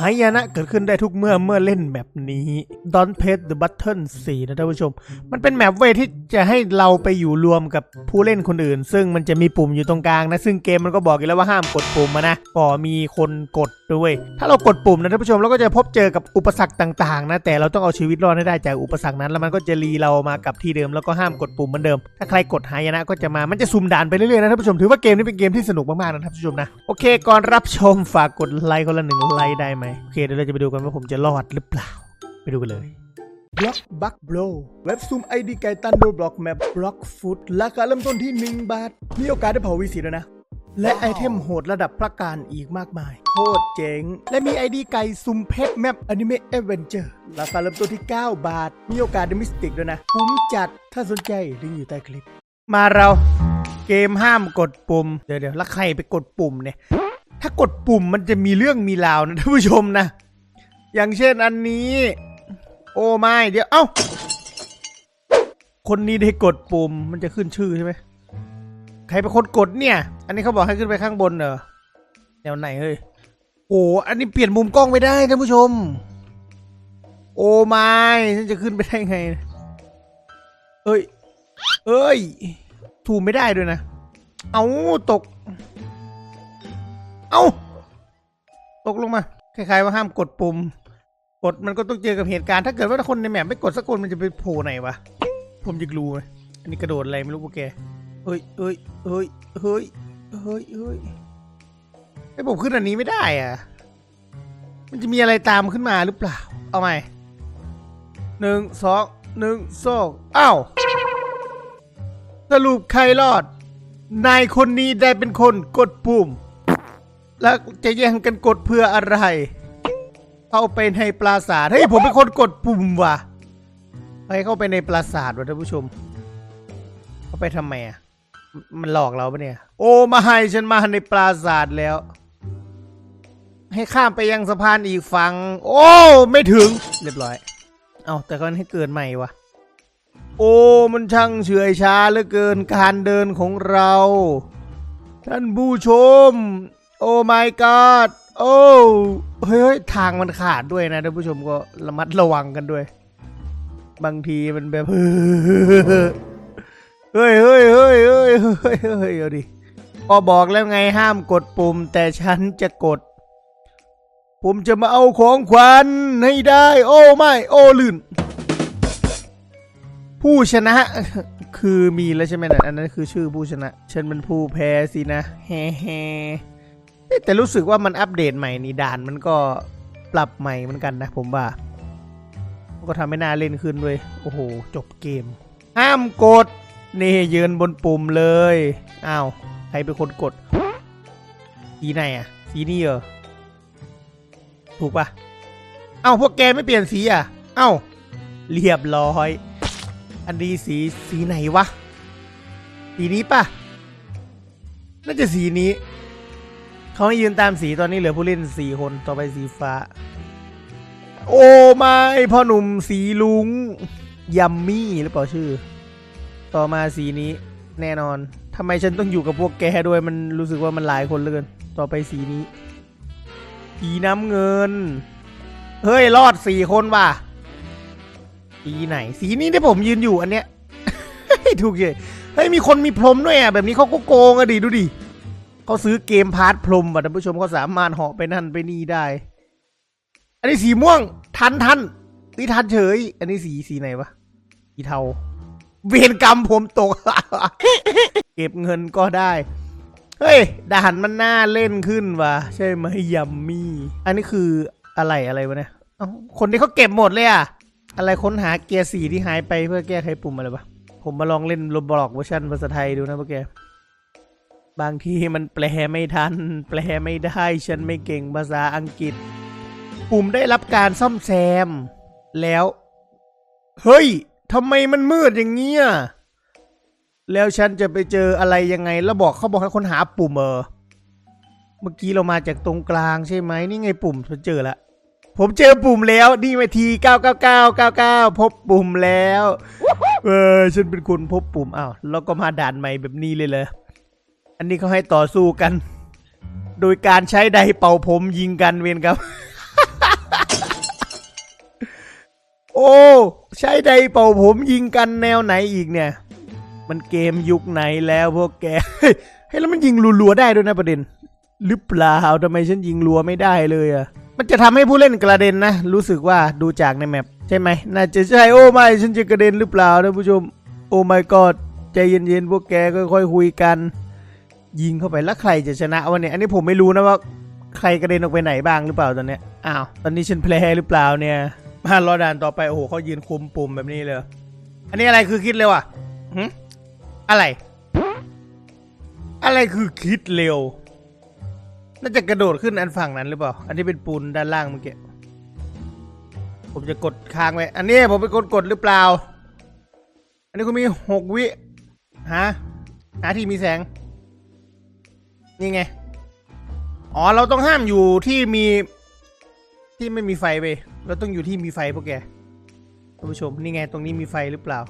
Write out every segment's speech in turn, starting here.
หายนะเกิดขึ้นได้ทุกเมื่อเมื่อเล่นแบบนี้ Don Press the Button 4 นะท่านผู้ชม มันเป็นแมปเวยที่จะให้เราไปอยู่รวมกับผู้เล่นคนอื่น ซึ่งมันจะมีปุ่มอยู่ตรงกลางนะ ซึ่งเกมมันก็บอกอยู่แล้วว่าห้ามกดปุ่มมานะก็มีคนกด้วยถ้าเรากดปุ่มนะท่านผู้ชมเราก็จะพบเจอกับอุปสรรคต่างๆนะแต่เราต้องเอาชีวิตรอดให้ได้จากอุปสรรคนั้น แล้วมันก็จะรีเรามากับที่เดิมแล้วก็ห้ามกดปุ่มเหมือนเดิม ถ้าใครกดหายนะก็จะมามันจะซุ่มด่านไปเรื่อยๆนะท่านผู้ชมถือว่าเกมนี้เป็นเกมที่สนุกมากๆนะท่านผู้ชมนะโอเคก่อนรับชมฝากกดไลค์คนละหนึ่งไลค์ได้ไหมโอเคเดี๋ยวเราจะไปดูกันว่าผมจะรอดหรือเปล่า ไปดูกันเลยบล็อกบักโบรเว็บซูมไอดีไกตันโดบล็อกแมปบล็อกฟุตราคาเริ่มต้นที่ 1 บาท มีโอกาสได้เผาวีสีแล้วนะ และไอเทมโหดระดับพระการอีกมากมาย โคตรเจ๋ง และมีไอดีไก่ซุมเพชรแมปอนิเมะเอเวนเจอร์ราคาเริ่มต้นที่ 9 บาท มีโอกาสได้มิสติกด้วยนะคุ้มจัดถ้าสนใจลิงก์อยู่ใต้คลิป มาเราเกมห้ามกดปุ่ม เดี๋ยวเดี๋ยวแล้วใครไปกดปุ่มเนี่ย ถ้ากดปุ่มมันจะมีเรื่องมีราวนะท่านผู้ชมนะ อย่างเช่นอันนี้ โอ้ไม่เดี๋ยวเอ้าคนนี้ได้กดปุ่มมันจะขึ้นชื่อใช่ไหม ใครเป็นคนกดเนี่ย อันนี้เขาบอกให้ขึ้นไปข้างบนเหรอแนวไหนเฮ้ย โอ้อันนี้เปลี่ยนมุมกล้องไม่ได้ท่านผู้ชม โอ้ไม่ฉันจะขึ้นไปได้ไง เอ้ย เอ้ย ถูไม่ได้ด้วยนะ เอาตก เอาตกลงมา คล้ายๆว่าห้ามกดปุ่ม กดมันก็ต้องเจอกับเหตุการณ์ ถ้าเกิดว่าคนในแมปไม่กดสักคนมันจะไปโผล่ไหนวะ ผมจะรู้ไหมอันนี้กระโดดอะไรไม่รู้พวกแก เฮ้ยเฮ้ยเฮ้ยเฮ้ยเฮ้ยเฮ้ยไอผมขึ้นอันนี้ไม่ได้อะ มันจะมีอะไรตามขึ้นมาหรือเปล่า เอาใหม่หนึ่งสองหนึ่งสองอ้าวสรุปใครรอด นายคนนี้ได้เป็นคนกดปุ่ม แล้วจะแย่งกันกดเพื่ออะไร เข้าไปในปราสาทเฮ้ยผมเป็นคนกดปุ่มว่ะไปเข้าไปในปราสาทวะท่านผู้ชม เข้าไปทำไมอะ มันหลอกเราปะเนี่ย โอ้มาให้ฉันมาในปราสาทแล้ว ให้ข้ามไปยังสะพานอีกฝั่งโอ้ไม่ถึง เรียบร้อย เอาแต่ก็ให้เกิดใหม่วะโอ้มันช่างเฉื่อยช้าเหลือเกินการเดินของเรา ท่านผู้ชม โอ้ my god โอ้เฮ้ยเฮ้ยทางมันขาดด้วยนะท่านผู้ชมก็ระมัดระวังกันด้วย บางทีมันแบบ เฮ้ยเฮ้ยเฮ้ยเฮ้ยเฮ้ยเฮ้ยเอาดิก็บอกแล้วไงห้ามกดปุ่ม แต่ฉันจะกด ผมจะมาเอาของขวัญให้ได้ โอ้ไม่ โอ้ลื่น ผู้ชนะ คือมีแล้วใช่ไหมนะอันนั้นคือชื่อผู้ชนะ ฉันเป็นผู้แพ้สินะแฮ่แฮแต่รู้สึกว่ามันอัปเดตใหม่นี่ด่านมันก็ปรับใหม่เหมือนกันนะผมว่าก็ทำให้น่าเล่นขึ้นด้วย โอ้โห จบเกม ห้ามกด นี่ยืนบนปุ่มเลย อ้าว ใครเป็นคนกด สีไหนอะ สีนี้เหรอ ถูกปะเอ้าพวกแกไม่เปลี่ยนสีอะ เอ้า เรียบร้อย อันนี้สีสีไหนวะ สีนี้ปะน่าจะสีนี้ เขาให้ยืนตามสีตอนนี้เหลือผู้เล่นสี่คน ต่อไปสีฟ้า โอ้ไม่พ่อหนุ่มสีลุง ยัมมี่หรือเปล่าชื่อ ต่อมาสีนี้แน่นอนทำไมฉันต้องอยู่กับพวกแกด้วยมันรู้สึกว่ามันหลายคนเหลือเกิน ต่อไปสีนี้ สีน้ำเงิน เฮ้ย รอดสี่คนว่ะ สีไหน สีนี้ที่ผมยืนอยู่อันเนี้ยถูกเลยเฮ้ยมีคนมีพรมด้วยอะแบบนี้เขาก็โกงอะดิดูดิเขาซื้อเกมพาร์ทพรมอะท่านผู้ชมเขาสามารถเหาะไปนั่นไปนี่ได้ อันนี้สีม่วงทันทันนี่ทันเฉย อันนี้สีสีไหนวะสีเทา เวรกรรมผมตก เก็บเงินก็ได้ เฮ้ยด่านมันน่าเล่นขึ้นว่ะใช่ไหมยัมมี่ อันนี้คืออะไรอะไรวะเนี่ยเอ้าคนที่เขาเก็บหมดเลยอะอะไรค้นหาเกียร์สีที่หายไปเพื่อแก้ไขปุ่มอะไรวะผมมาลองเล่นโรบล็อกเวอร์ชันภาษาไทยดูนะพวกแกบางทีมันแปลไม่ทัน แปลไม่ได้ ฉันไม่เก่งภาษาอังกฤษ ปุ่มได้รับการซ่อมแซม แล้ว เฮ้ย ทำไมมันมืดอย่างเงี้ย แล้วฉันจะไปเจออะไรยังไง แล้วบอกเขาบอกให้คนหาปุ่มเออ เมื่อกี้เรามาจากตรงกลางใช่ไหม นี่ไงปุ่มผมเจอละ ผมเจอปุ่มแล้ว นี่มาที99999พบปุ่มแล้ว เออ ฉันเป็นคนพบปุ่ม อ้าว แล้วก็มาด่านใหม่แบบนี้เลยเลย อันนี้เขาให้ต่อสู้กัน โดยการใช้ไดร์เป่าผมยิงกันเวนครับ โอ้ ใช้ไดเป่าผมยิงกันแนวไหนอีกเนี่ย มันเกมยุคไหนแล้วพวกแกเฮ้ยให้แล้วมันยิงรัวๆได้ด้วยนะประเด็น หรือเปล่าทำไมฉันยิงรัวไม่ได้เลยอะมันจะทำให้ผู้เล่นกระเด็นนะ รู้สึกว่าดูจากในแมปใช่ไหมน่าจะใช่โอ้ไม่ฉันจะกระเด็นหรือเปล่าท่านผู้ชม โอ้ my god ใจเย็นๆพวกแกค่อยๆคุยกัน ยิงเข้าไปแล้วใครจะชนะวันนี้อันนี้ผมไม่รู้นะว่าใครกระเด็นออกไปไหนบ้างหรือเปล่าตอนเนี้ยอ้าวตอนนี้ฉันแพ้หรือเปล่าเนี่ย มารอด่านต่อไปโอ้โหเขายืนคุมปุ่มแบบนี้เลย อันนี้อะไรคือคิดเร็วอะหึอะไร อะไรคือคิดเร็ว น่าจะกระโดดขึ้นอันฝั่งนั้นหรือเปล่า อันนี้เป็นปูนด้านล่างเมื่อกี้ผมจะกดค้างไว้ อันนี้ผมไปกดกดหรือเปล่า อันนี้คุณมีหกวิฮะหาที่มีแสง นี่ไง อ๋อ เราต้องห้ามอยู่ที่มีที่ไม่มีไฟไป เราต้องอยู่ที่มีไฟพวกแกท่านผู้ชมนี่ไงตรงนี้มีไฟหรือเปล่า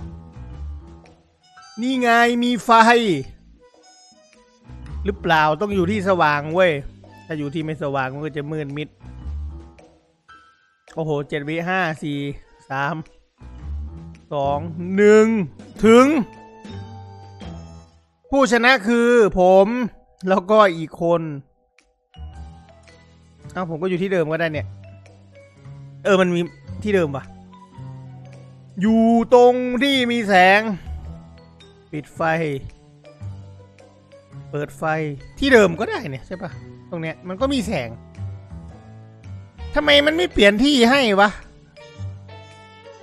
นี่ไงมีไฟ หรือเปล่าต้องอยู่ที่สว่างเว้ยถ้าอยู่ที่ไม่สว่างมันก็จะมืดมิดโอ้โหเจ็ดวิห้าสี่สามสองหนึ่งถึง ผู้ชนะคือผมแล้วก็อีกคน เอ้าผมก็อยู่ที่เดิมก็ได้เนี่ย เออมันมีที่เดิมปะอยู่ตรงที่มีแสง ปิดไฟ เปิดไฟที่เดิมก็ได้เนี่ยใช่ปะตรงเนี้ยมันก็มีแสงทำไมมันไม่เปลี่ยนที่ให้วะ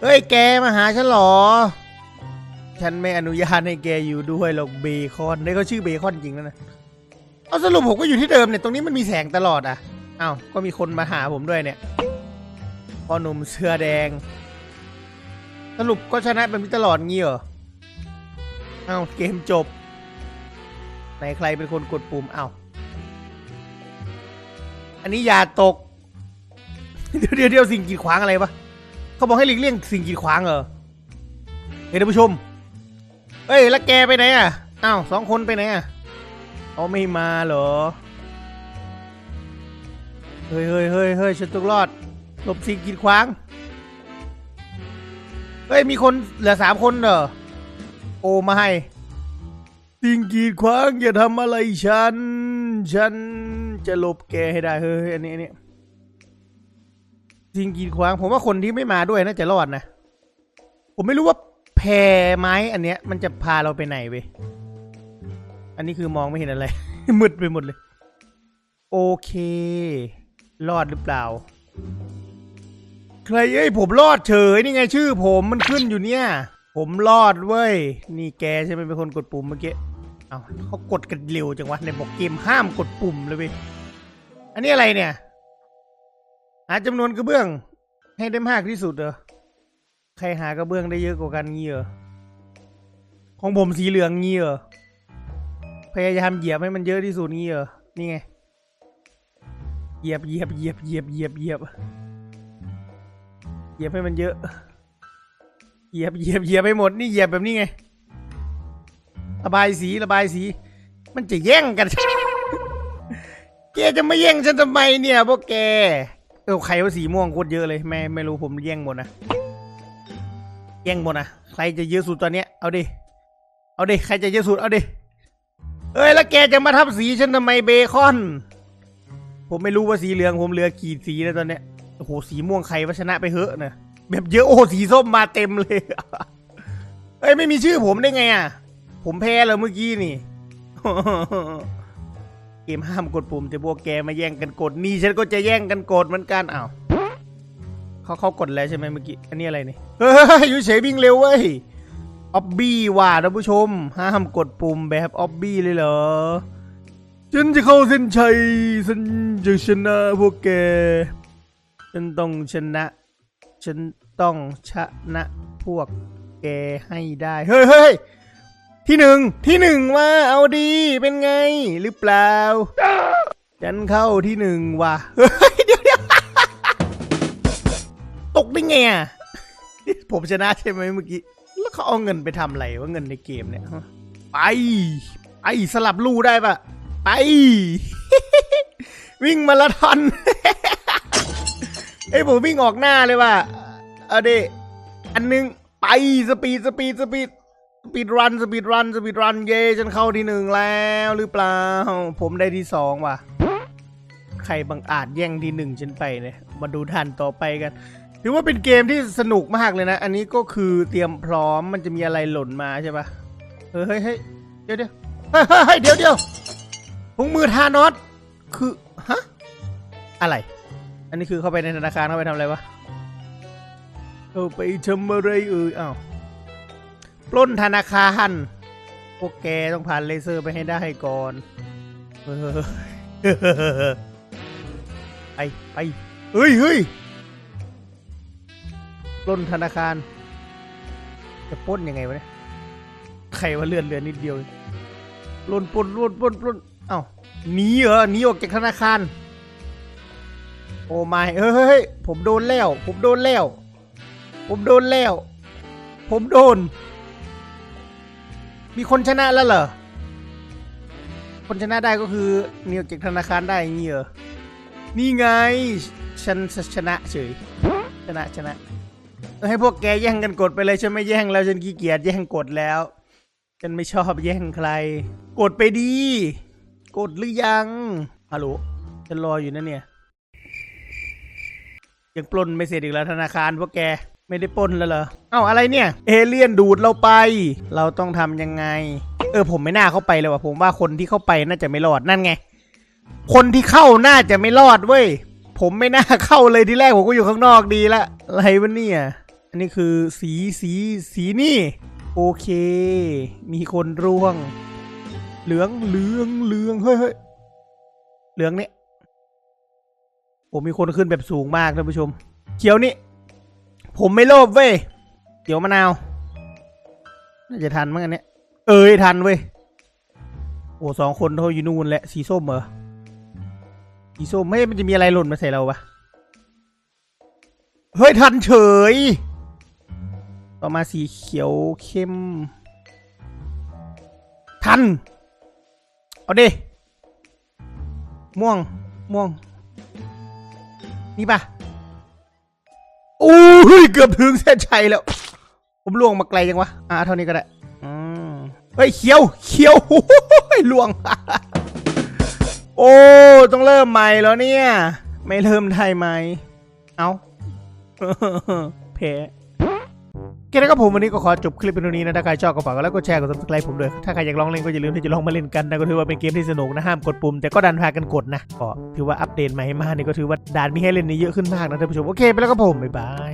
เฮ้ยแกมาหาฉันหรอ ฉันไม่อนุญาตให้แกอยู่ด้วยหรอกเบคอนได้เขาชื่อเบคอนจริงแล้วนะเอาสรุปผมก็อยู่ที่เดิมเนี่ยตรงนี้มันมีแสงตลอดอะอ้าวก็มีคนมาหาผมด้วยเนี่ย อหนุ่มเสื้อแดง สรุปก็ชนะแบบนี้ตลอดงี้เหรอเอ้าเกมจบไหนใครเป็นคนกดปุ่มเอ้าอันนี้อย่าตก เดี๋ยวเดี๋ยวสิ่งกีดขวางอะไรปะเขาบอกให้หลีกเลี่ยงสิ่งกีดขวางเหรอเฮ้ยท่านผู้ชมเฮ้ยแล้วแกไปไหนอะอ้าวสองคนไปไหนอะเขาไม่มาเหรอ เฮ้ยเฮ้ยเฮ้ยเฮ้ยฉันต้องรอด หลบสิ่งกีดขวาง เฮ้ย มีคนเหลือสามคนเหรอ โอมาให้ สิ่งกีดขวางอย่าทำอะไรฉัน ฉันจะหลบแกให้ได้ เฮ้ย อันนี้อันนี้สิ่งกีดขวาง ผมว่าคนที่ไม่มาด้วยน่าจะรอดนะ ผมไม่รู้ว่าแพรไม้อันเนี้ย มันจะพาเราไปไหนเว้ย อันนี้คือมองไม่เห็นอะไร มืดไปหมดเลย โอเค รอดหรือเปล่า ใครเอ้ยผมรอดเฉยนี่ไงชื่อผมมันขึ้นอยู่เนี่ย ผมรอดเว้ย นี่แกใช่ไหมเป็นคนกดปุ่มเมื่อกี้เอาเขากดกันเร็วจังวะในบอกเกมห้ามกดปุ่มเลยเว้ยอันนี้อะไรเนี่ย หาจำนวนกระเบื้อง ให้ได้มากที่สุดเหรอใครหากระเบื้องได้เยอะกว่ากันเงี้เหรอของผมสีเหลืองเงี้เหรอพยายามเหยียบให้มันเยอะที่สุดเงี้เหรอนี่ไงเหยียบเหยียบเหยียบเหยียบเหยียบเหยียบ ยียบให้มันเยอะเหยียบเหยียบเหยียบไปหมดนี่เหยียบแบบนี้ไง ระบายสีระบายสี มันจะแย่งกันแกจะมาแย่งฉันทำไมเนี่ยพวกแก เออใครว่าสีม่วงโคตรเยอะเลยไม่ไม่รู้ผมแย่งหมดนะแย่งหมดนะใครจะเยอะสุดตอนเนี้ยเอาดิเอาดิใครจะเยอะสุดเอาดิเอ้ยแล้วแกจะมาทับสีฉันทำไมเบคอน ผมไม่รู้ว่าสีเหลืองผมเหลือกี่สีแล้วตอนเนี้ย โอ้โหสีม่วงใครวชนะไปเหอะนะแบบเยอะโอ้โหสีส้มมาเต็มเลยเอ้ยไม่มีชื่อผมได้ไงอะ ผมแพ้เลยเมื่อกี้นี่เกมห้ามกดปุ่มแต่พวกแกมาแย่งกันกดนี่ฉันก็จะแย่งกันกดเหมือนกันอ้าวเขาเขากดแล้วใช่ไหมเมื่อกี้อันนี้อะไรนี่เฮ้ยอยู่เฉยวิ่งเร็วเว้ยออบบี้ว่ะท่านผู้ชม ห้ามกดปุ่มแบบออบบี้เลยเหรอฉันจะเข้าเส้นชัยฉันจะชนะพวกแก ฉันต้องชนะ ฉันต้องชนะพวกแกให้ได้ เฮ้ยเฮ้ยที่หนึ่งที่หนึ่งว่าเอาดีเป็นไงหรือเปล่า ฉันเข้าที่หนึ่งว่ะ เฮ้ยเดี๋ยวเดี๋ยวตกได้ไงอะผมชนะใช่ไหมเมื่อกี้ แล้วเขาเอาเงินไปทำอะไรว่าเงินในเกมเนี่ย ไป ไอสลับลู่ได้ปะไป วิ่งมาราธอน เอ้ยผมวิ่งออกหน้าเลยว่ะเอาดิอันหนึงไปสปีดสปีดสปีดสปีดรันสปีดรันสปีดรันเย่ฉันเข้าที่หนึ่งแล้วหรือเปล่า ผมได้ที่สองว่ะ ใครบังอาจแย่งที่หนึ่งฉันไปเนี่ยมาดูทันต่อไปกันถือว่าเป็นเกมที่สนุกมากเลยนะ อันนี้ก็คือเตรียมพร้อมมันจะมีอะไรหล่นมาใช่ปะเฮ้ยเฮ้ยเดี๋ยวเดี๋ยวเฮ้ยเฮ้ยเฮ้ยเดี๋ยวเดี๋ยวถุงมือทานอสคือ ฮะ อะไร อันนี้คือเข้าไปในธนาคารเข้าไปทำอะไรวะ เข้าไปทำอะไรเอ่ยอ้าวปล้นธนาคารพวกแกต้องผ่านเลเซอร์ไปให้ได้ก่อนเฮ้ยไปไปเฮ้ยเฮ้ยปล้นธนาคาร จะปล้นยังไงวะเนี่ยใครว่าเลื่อนเรือนนิดเดียวปล้นปล้นปล้นปล้นปล้นเอ้าหนีเหรอหนีออกจากธนาคาร อ้ไม่เฮ้ยผมโดนแล้ว ผมโดนแล้ว ผมโดนแล้ว ผมโดน มีคนชนะแล้วเหรอ คนชนะได้ก็คือหนีออกจากธนาคารได้อย่างงี้เหรอนี่ไงฉันชนะเฉยชนะชนะให้พวกแกแย่งกันกดไปเลยฉันไม่แย่งแล้วฉันขี้เกียจแย่งกดแล้ว ฉันไม่ชอบแย่งใคร กดไปดี กดหรือยังฮัลโหลฉันรออยู่นะเนี่ย ยังปล้นไม่เสร็จอีกแล้วธนาคารพวกแกไม่ได้ปล้นแล้วเหรอ เอ้าอะไรเนี่ย เอเลี่ยนดูดเราไป เราต้องทำยังไง เออผมไม่น่าเข้าไปเลยว่ะผมว่าคนที่เข้าไปน่าจะไม่รอดนั่นไง คนที่เข้าน่าจะไม่รอดเว้ยผมไม่น่าเข้าเลยที่แรกผมก็อยู่ข้างนอกดีละอะไรวะเนี่ยอันนี้คือสีสีสีนี่ โอเค มีคนร่วง เหลืองเหลืองเหลืองเฮ้ยเฮ้ยเหลืองนี่ ผมมีคนขึ้นแบบสูงมากท่านผู้ชม เขียวนี่ผมไม่โลภเว้ยเขียวมะนาวน่าจะทันมั้งอันเนี้ยเอ้ยทันเว้ยโอ้สองคนเขาอยู่นู่นแหละสีส้มเหรอสีส้มไม่มันจะมีอะไรหล่นมาใส่เราปะเฮ้ยทันเฉย ต่อมาสีเขียวเข้ม ทัน เอาดิม่วงม่วง นี่ปะโอ้ยเกือบถึงเส้นชัยแล้ว ผมล่วงมาไกลจังวะ อ่าเท่านี้ก็ได้อืมเฮ้ยเขียวเขียวโอ้ยล่วง โอ้ ต้องเริ่มใหม่แล้วเนี่ย ไม่เริ่มได้ไหม เอาแพ้โอ เคนะครับผมวันนี้ก็ขอจบคลิปเป็นเท่านี้นะถ้าใครชอบก็ฝากกดไลค์กดแชร์กด subscribe ผมด้วย ถ้าใครอยากลองเล่นก็อย่าลืมที่จะลองมาเล่นกันนะก็ถือว่าเป็นเกมที่สนุกนะห้ามกดปุ่มแต่ก็ดันพากันกดนะก็ถือว่าอัปเดตใหม่มาเนี่ยก็ถือว่าด่านมีให้เล่นนี่เยอะขึ้นมากนะท่านผู้ชมโอเคไปแล้วครับผมบ๊ายบาย